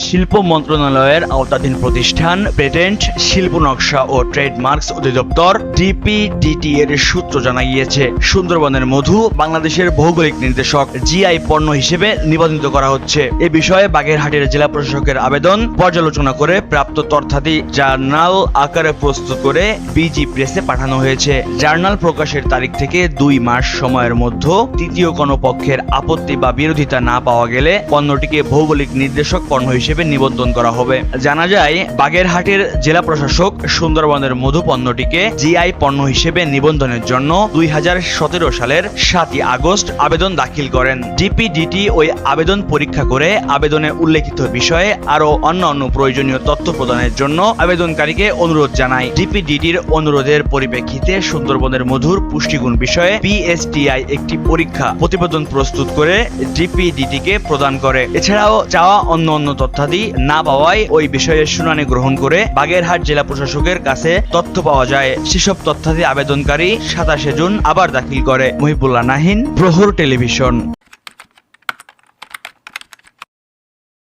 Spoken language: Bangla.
শিল্প মন্ত্রণালয়ের আওতাধীন প্রতিষ্ঠান, পেটেন্ট, শিল্প নকশা ও ট্রেডমার্কস অধিদপ্তর, ডিপিডিটি এর সূত্র জানা গিয়েছে সুন্দরবনের মধু বাংলাদেশের ভৌগোলিক নির্দেশক জিআই পণ্য হিসেবে নিবন্ধিত করা হচ্ছে। এ বিষয়ে বাগেরহাটের জেলা প্রশাসকের আবেদন পর্যালোচনা করে প্রাপ্ত তথ্যাদি জার্নাল আকারে প্রস্তুত করে বিজি প্রেসে পাঠানো হয়েছে। জার্নাল প্রকাশের তারিখ থেকে দুই মাস সময়ের মধ্যে তৃতীয় কোনো পক্ষের আপত্তি বা বিরোধিতা না পাওয়া গেলে পণ্যটিকে ভৌগোলিক নির্দেশক পণ্য হিসেবে নিবন্ধন করা হবে। জানা যায়, বাগেরহাটের জেলা প্রশাসক সুন্দরবনের মধু পণ্যটিকে জিআই পণ্য হিসেবে নিবন্ধনের জন্য দুই হাজার সতেরো সালের সাতই আগস্ট আবেদন দাখিল করেন। ডিপিডিটি ওই আবেদন পরীক্ষা করে আবেদনে উল্লেখিত বিষয়ে আরও অন্য প্রয়োজনীয় তথ্য প্রদানের জন্য আবেদনকারীকে অনুরোধ জানায়। ডিপিডিটির অনুরোধের পরিপ্রেক্ষিতে সুন্দরবনের মধুর পুষ্টিগুণ বিষয়ে পিএসটিআই একটি পরীক্ষা প্রতিবেদন প্রস্তুত করে ডিপিডিটি কে প্রদান করে। এছাড়াও চাওয়া অন্য অন্য তথ্যাদি না পাওয়ায় ওই বিষয়ে শুনানি গ্রহণ করে বাগেরহাট জেলা প্রশাসকের কাছে তথ্য পাওয়া যায়। সেসব তথ্যাদি আবেদনকারী সাতাশে জুন আবার দাখিল করে। মহিবুল্লাহ নাহিন, প্রহর টেলিভিশন।